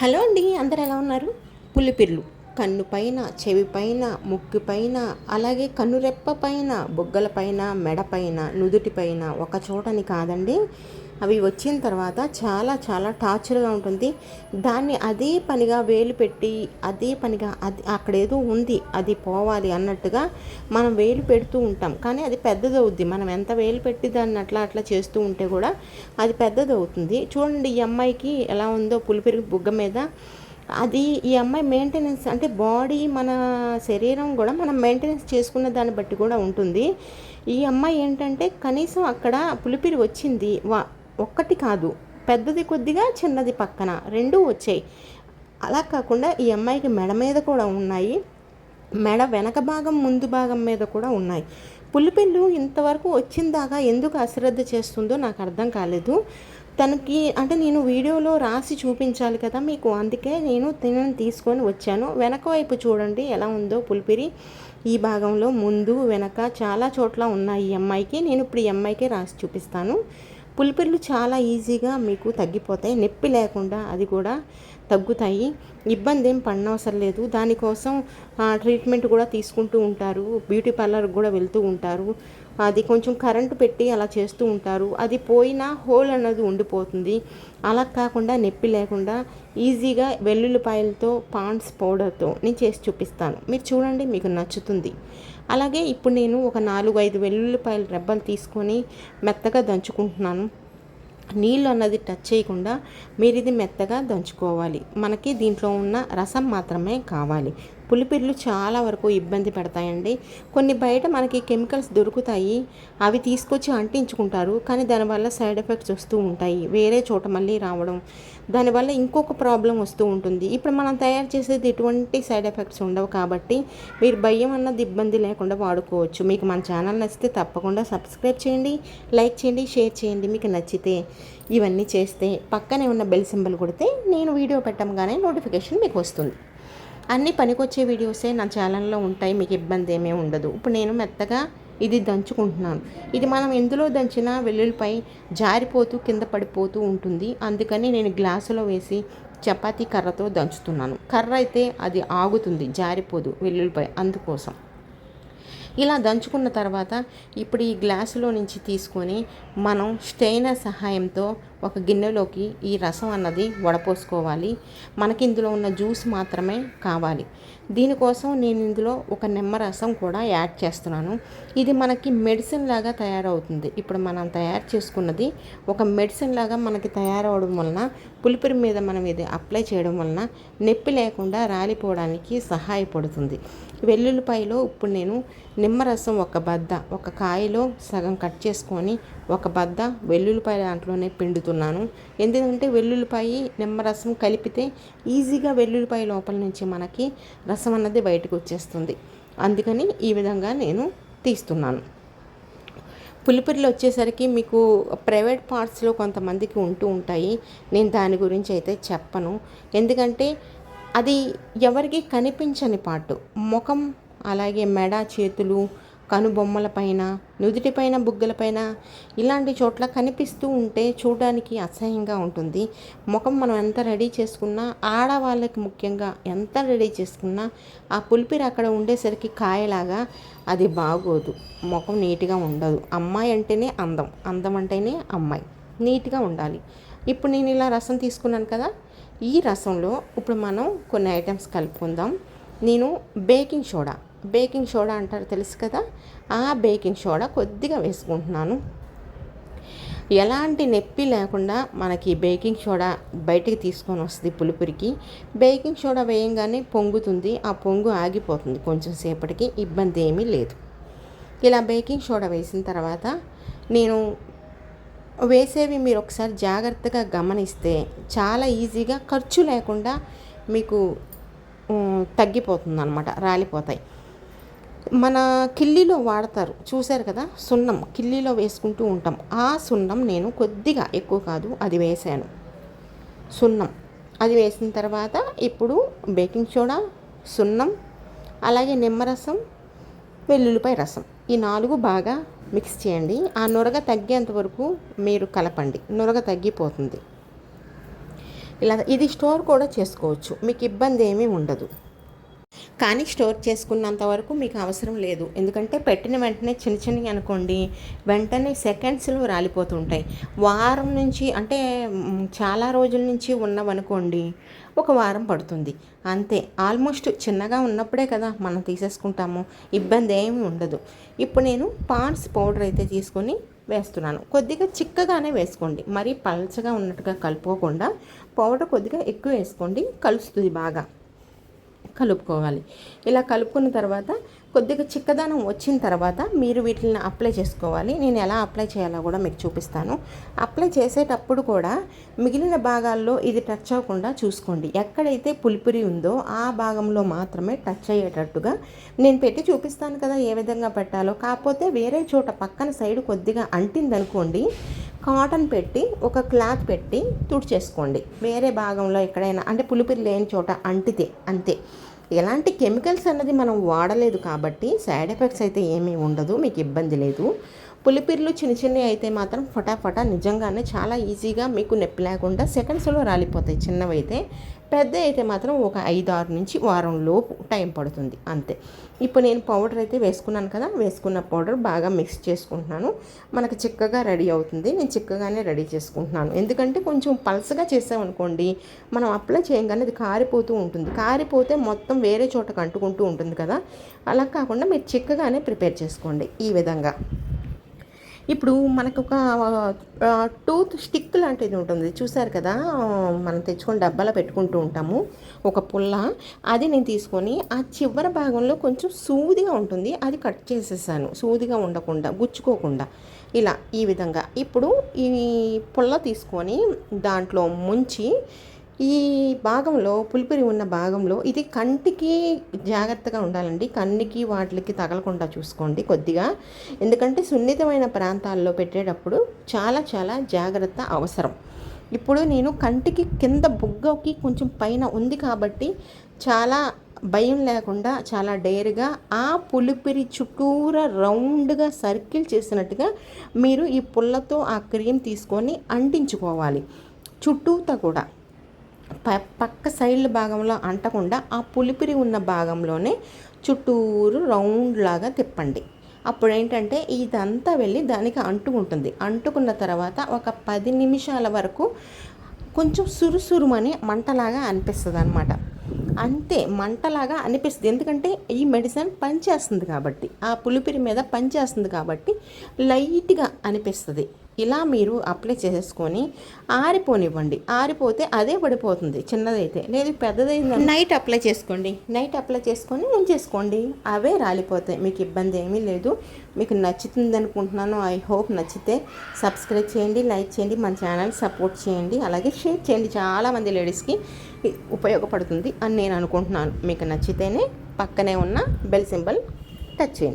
Hello అండి అందరు ఎలా ఉన్నారు? పులిపిర్లు కన్ను పైన చెవి పైన ముక్కు పైన అలాగే కన్నురెప్ప పైన బుగ్గల పైన మెడ పైన నుదుటి పైన ఒక చోటని కాదండి. అవి వచ్చిన తర్వాత చాలా చాలా టార్చర్గా ఉంటుంది. దాన్ని అదే పనిగా వేలు పెట్టి అదే పనిగా అది అక్కడ ఏదో ఉంది అది పోవాలి అన్నట్టుగా మనం వేలు పెడుతూ ఉంటాం. కానీ అది పెద్దదవుద్ది. మనం ఎంత వేలు పెట్టి దాన్ని అట్లా అట్లా చేస్తూ ఉంటే కూడా అది పెద్దదవుతుంది. చూడండి ఈ అమ్మాయికి ఎలా ఉందో పులిపెరుగు బుగ్గ మీద. అది ఈ అమ్మాయి మెయింటెనెన్స్ అంటే బాడీ మన శరీరం కూడా మనం మెయింటెనెన్స్ చేసుకున్న దాన్ని బట్టి కూడా ఉంటుంది. ఈ అమ్మాయి ఏంటంటే కనీసం అక్కడ పులిపిరి వచ్చింది. వా ఒక్కటి కాదు. పెద్దది కొద్దిగా చిన్నది పక్కన. రెండూ వచ్చాయి. అలా కాకుండా ఈ అమ్మాయికి మెడ మీద కూడా ఉన్నాయి. మెడ వెనక భాగం ముందు భాగం మీద కూడా ఉన్నాయి. పులిపిల్లు ఇంతవరకు వచ్చిందాకా ఎందుకు అశ్రద్ధ చేస్తుందో నాకు అర్థం కాలేదు. తనకి అంటే నేను వీడియోలో రాసి చూపించాలి కదా మీకు. అందుకే నేను తినని తీసుకొని వచ్చాను. వెనక వైపు చూడండి ఎలా ఉందో పులిపిరి. ఈ భాగంలో ముందు వెనక చాలా చోట్ల ఉన్నాయి ఈ అమ్మాయికి. నేను ఇప్పుడు ఈ అమ్మాయికి రాసి చూపిస్తాను. పులిపిర్లు చాలా ఈజీగా మీకు తగ్గిపోతాయి. నొప్పి లేకుండా అది కూడా తగ్గుతాయి. ఇబ్బంది ఏం పడనవసరం లేదు. దానికోసం ట్రీట్మెంట్ కూడా తీసుకుంటూ ఉంటారు. బ్యూటీ పార్లర్కి కూడా వెళ్తూ ఉంటారు. అది కొంచెం కరెంటు పెట్టి అలా చేస్తూ ఉంటారు. అది పోయినా హోల్ అన్నది ఉండిపోతుంది. అలా కాకుండా నొప్పి లేకుండా ఈజీగా వెల్లుల్లిపాయలతో పాండ్స్ పౌడర్తో నేను చేసి చూపిస్తాను. మీరు చూడండి మీకు నచ్చుతుంది. అలాగే ఇప్పుడు నేను ఒక నాలుగు ఐదు వెల్లుల్లిపాయల రెబ్బలు తీసుకొని మెత్తగా దంచుకుంటున్నాను. నీళ్ళు అన్నది టచ్ చేయకుండా మీరు ఇది మెత్తగా దంచుకోవాలి. మనకి దీంట్లో ఉన్న రసం మాత్రమే కావాలి. పులిపిర్లు చాలా వరకు ఇబ్బంది పెడతాయండి. కొన్ని బయట మనకి కెమికల్స్ దొరుకుతాయి. అవి తీసుకొచ్చి అంటించుకుంటారు. కానీ దానివల్ల సైడ్ ఎఫెక్ట్స్ వస్తూ ఉంటాయి. వేరే చోట మళ్ళీ రావడం. దానివల్ల ఇంకొక ప్రాబ్లం వస్తూ ఉంటుంది. ఇప్పుడు మనం తయారు చేసేది ఎటువంటి సైడ్ ఎఫెక్ట్స్ ఉండవు కాబట్టి మీరు భయం అన్నది ఇబ్బంది లేకుండా వాడుకోవచ్చు. మీకు మన ఛానల్ నచ్చితే తప్పకుండా సబ్స్క్రైబ్ చేయండి లైక్ చేయండి షేర్ చేయండి. మీకు నచ్చితే ఇవన్నీ చేస్తే పక్కనే ఉన్న బెల్ సింబల్ కొడితే నేను వీడియో పెట్టంగానే నోటిఫికేషన్ మీకు వస్తుంది. అన్ని పనికొచ్చే వీడియోసే నా ఛానల్లో ఉంటాయి మీకు ఇబ్బంది ఏమీ ఉండదు. ఇప్పుడు నేను మెత్తగా ఇది దంచుకుంటున్నాను. ఇది మనం ఎందులో దంచినా వెల్లుల్లిపై జారిపోతూ కింద పడిపోతూ ఉంటుంది. అందుకని నేను గ్లాసులో వేసి చపాతీ కర్రతో దంచుతున్నాను. కర్ర అయితే అది ఆగుతుంది జారిపోదు వెల్లుల్లిపై అందుకోసం. ఇలా దంచుకున్న తర్వాత ఇప్పుడు ఈ గ్లాసులో నుంచి తీసుకొని మనం స్టెయినర్ సహాయంతో ఒక గిన్నెలోకి ఈ రసం అన్నది వడపోసుకోవాలి. మనకి ఇందులో ఉన్న జ్యూస్ మాత్రమే కావాలి. దీనికోసం నేను ఇందులో ఒక నిమ్మరసం కూడా యాడ్ చేస్తున్నాను. ఇది మనకి మెడిసిన్ లాగా తయారవుతుంది. ఇప్పుడు మనం తయారు చేసుకున్నది ఒక మెడిసిన్ లాగా మనకి తయారవడం వలన పులిపిరి మీద మనం ఇది అప్లై చేయడం వలన నొప్పి లేకుండా రాలిపోవడానికి సహాయపడుతుంది. వెల్లుల్లిపాయలో ఇప్పుడు నేను నిమ్మరసం ఒక బద్ద ఒక కాయలో సగం కట్ చేసుకొని ఒక బద్ద వెల్లుల్లిపాయ దాంట్లోనే పిండుతున్నాను ఎందుకంటే వెల్లుల్లిపాయ నిమ్మరసం కలిపితే ఈజీగా వెల్లుల్లిపాయ లోపల నుంచి మనకి రసం అన్నది బయటకు వచ్చేస్తుంది. అందుకని ఈ విధంగా నేను తీస్తున్నాను. పులిపిరిలు వచ్చేసరికి మీకు ప్రైవేట్ పార్ట్స్లో కొంతమందికి ఉంటూ ఉంటాయి. నేను దాని గురించి అయితే చెప్పను. ఎందుకంటే అది ఎవరికి కనిపించని పాటు ముఖం అలాగే మెడ చేతులు కనుబొమ్మలపైన నుదుటిపైన బుగ్గలపైన ఇలాంటి చోట్ల కనిపిస్తూ ఉంటే చూడడానికి అసహ్యంగా ఉంటుంది. ముఖం మనం ఎంత రెడీ చేసుకున్నా ఆడవాళ్ళకి ముఖ్యంగా ఎంత రెడీ చేసుకున్నా ఆ పులిపిరి అక్కడ ఉండేసరికి కాయలాగా అది బాగోదు. ముఖం నీట్గా ఉండదు. అమ్మాయి అంటేనే అందం. అందం అంటేనే అమ్మాయి. నీట్గా ఉండాలి. ఇప్పుడు నేను ఇలా రసం తీసుకున్నాను కదా ఈ రసంలో ఇప్పుడు మనం కొన్ని ఐటమ్స్ కలుపుకుందాం. నేను బేకింగ్ సోడా. బేకింగ్ సోడా అంటారు తెలుసు కదా? ఆ బేకింగ్ సోడా కొద్దిగా వేసుకుంటున్నాను. ఎలాంటి నొప్పి లేకుండా మనకి బేకింగ్ సోడా బయటికి తీసుకొని వస్తుంది పులుపురికి. బేకింగ్ సోడా వేయంగానే పొంగుతుంది. ఆ పొంగు ఆగిపోతుంది కొంచెం సేపటికి ఇబ్బంది ఏమీ లేదు. ఇలా బేకింగ్ సోడా వేసిన తర్వాత నేను వేసేవి మీరు ఒకసారి జాగ్రత్తగా గమనిస్తే చాలా ఈజీగా ఖర్చు లేకుండా మీకు తగ్గిపోతుంది అనమాట రాలిపోతాయి. మన కిల్లీలో వాడతారు. చూశారు కదా? సున్నం కిల్లీలో వేసుకుంటూ ఉంటాం. ఆ సున్నం నేను కొద్దిగా ఎక్కువ కాదు అది వేసాను. సున్నం. అది వేసిన తర్వాత ఇప్పుడు బేకింగ్ సోడా సున్నం అలాగే నిమ్మరసం వెల్లుల్లిపాయ రసం. ఈ నాలుగు బాగా మిక్స్ చేయండి. ఆ నురగ తగ్గేంత వరకు మీరు కలపండి. నురగ తగ్గిపోతుంది. ఇలా ఇది స్టోర్ కూడా చేసుకోవచ్చు. మీకు ఇబ్బంది ఏమీ ఉండదు. కానీ స్టోర్ చేసుకున్నంత వరకు మీకు అవసరం లేదు. ఎందుకంటే పెట్టిన వెంటనే చిన్న చిన్నవి అనుకోండి వెంటనే సెకండ్స్లో రాలిపోతుంటాయి. వారం నుంచి అంటే చాలా రోజుల నుంచి ఉన్నవనుకోండి ఒక వారం పడుతుంది. అంతే ఆల్మోస్ట్ చిన్నగా ఉన్నప్పుడే కదా మనం తీసేసుకుంటాము ఇబ్బంది ఏమీ ఉండదు. ఇప్పుడు నేను పాన్స్ పౌడర్ అయితే తీసుకొని వేస్తున్నాను. కొద్దిగా చిక్కగానే వేసుకోండి. మరీ పల్చగా ఉన్నట్టుగా కలుపుకోకుండా పౌడర్ కొద్దిగా ఎక్కువ వేసుకోండి కలుస్తుంది బాగా. కలుపుకోవాలి. ఇలా కలుపుకున్న తర్వాత కొద్దిగా చిక్కదనం వచ్చిన తర్వాత మీరు వీటిని అప్లై చేసుకోవాలి. నేను ఎలా అప్లై చేయాలో కూడా మీకు చూపిస్తాను. అప్లై చేసేటప్పుడు కూడా మిగిలిన భాగాల్లో ఇది టచ్ అవ్వకుండా చూసుకోండి. ఎక్కడైతే పులిపురి ఉందో ఆ భాగంలో మాత్రమే టచ్ అయ్యేటట్టుగా నేను పెట్టి చూపిస్తాను కదా ఏ విధంగా పెట్టాలో. కాకపోతే వేరే చోట పక్కన సైడ్ కొద్దిగా అంటిందనుకోండి కాటన్ పెట్టి ఒక క్లాత్ పెట్టి తుడిచేసుకోండి. వేరే భాగంలో ఎక్కడైనా అంటే పులిపిరి లేని చోట అంటితే అంతే. ఎలాంటి కెమికల్స్ అన్నది మనం వాడలేదు కాబట్టి సైడ్ ఎఫెక్ట్స్ అయితే ఏమీ ఉండదు మీకు ఇబ్బంది లేదు. పులిపిర్లు చిన్న చిన్నవి అయితే మాత్రం ఫటాఫటా నిజంగానే చాలా ఈజీగా మీకు నొప్పి లేకుండా సెకండ్స్లో రాలిపోతాయి చిన్నవి అయితే పెద్ద అయితే మాత్రం ఒక ఐదు ఆరు నుంచి వారం లోపు టైం పడుతుంది అంతే. ఇప్పుడు నేను పౌడర్ అయితే వేసుకున్నాను కదా వేసుకున్న పౌడర్ బాగా మిక్స్ చేసుకుంటున్నాను. మనకు చిక్కగా రెడీ అవుతుంది నేను చిక్కగానే రెడీ చేసుకుంటున్నాను. ఎందుకంటే కొంచెం పల్సగా చేసామనుకోండి మనం అప్లై చేయగానే అది కారిపోతూ ఉంటుంది. కారిపోతే మొత్తం వేరే చోటకు అంటుకుంటూ ఉంటుంది కదా. అలా కాకుండా మీరు చిక్కగానే ప్రిపేర్ చేసుకోండి ఈ విధంగా. ఇప్పుడు మనకు ఒక టూత్ స్టిక్ లాంటిది ఉంటుంది. చూసారు కదా? మనం తెచ్చుకొని డబ్బాలో పెట్టుకుంటూ ఉంటాము. ఒక పుల్ల. అది నేను తీసుకొని ఆ చివరి భాగంలో కొంచెం సూదిగా ఉంటుంది. అది కట్ చేసేసాను. సూదిగా ఉండకుండా గుచ్చుకోకుండా. ఇలా ఈ విధంగా. ఇప్పుడు ఈ పుల్ల తీసుకొని దాంట్లో ముంచి ఈ భాగంలో పులిపిరి ఉన్న భాగంలో ఇది కంటికి జాగ్రత్తగా ఉండాలండి. కన్నికి వాటికి తగలకుండా చూసుకోండి కొద్దిగా. ఎందుకంటే సున్నితమైన ప్రాంతాల్లో పెట్టేటప్పుడు చాలా చాలా జాగ్రత్త అవసరం. ఇప్పుడు నేను కంటికి కింద బుగ్గకి కొంచెం పైన ఉంది కాబట్టి చాలా భయం లేకుండా చాలా డేర్గా ఆ పులిపిరి చుట్టూరా రౌండ్గా సర్కిల్ చేసినట్టుగా మీరు ఈ పుల్లతో ఆ క్రీమ్ తీసుకొని అంటించుకోవాలి. చుట్టూతా కూడా. ప పక్క సైడ్ల భాగంలో అంటకుండా ఆ పులిపిరి ఉన్న భాగంలోనే చుట్టూరు రౌండ్ లాగా తిప్పండి. అప్పుడు ఏంటంటే ఇదంతా వెళ్ళి దానికి అంటుకుంటుంది అంటుకున్న తర్వాత ఒక పది నిమిషాల వరకు కొంచెం సురుసురుమని మంటలాగా అనిపిస్తుంది అనమాట అంతే మంటలాగా అనిపిస్తుంది. ఎందుకంటే ఈ మెడిసిన్ పనిచేస్తుంది కాబట్టి ఆ పులిపిరి మీద పనిచేస్తుంది కాబట్టి లైట్గా అనిపిస్తుంది. ఇలా మీరు అప్లై చేసేసుకొని ఆరిపోనివ్వండి. ఆరిపోతే అదే పడిపోతుంది. చిన్నదైతే. లేదు పెద్దదైంది నైట్ అప్లై చేసుకోండి. నైట్ అప్లై చేసుకొని ఉంచేసుకోండి. అవే రాలిపోతాయి. మీకు ఇబ్బంది ఏమీ లేదు. మీకు నచ్చుతుంది అనుకుంటున్నాను ఐ హోప్ నచ్చితే సబ్స్క్రైబ్ చేయండి లైక్ చేయండి మన ఛానల్ సపోర్ట్ చేయండి. అలాగే షేర్ చేయండి. చాలామంది లేడీస్కి ఉపయోగపడుతుంది అని నేను అనుకుంటున్నాను. మీకు నచ్చితేనే పక్కనే ఉన్న బెల్ సింబల్ టచ్ చేయండి.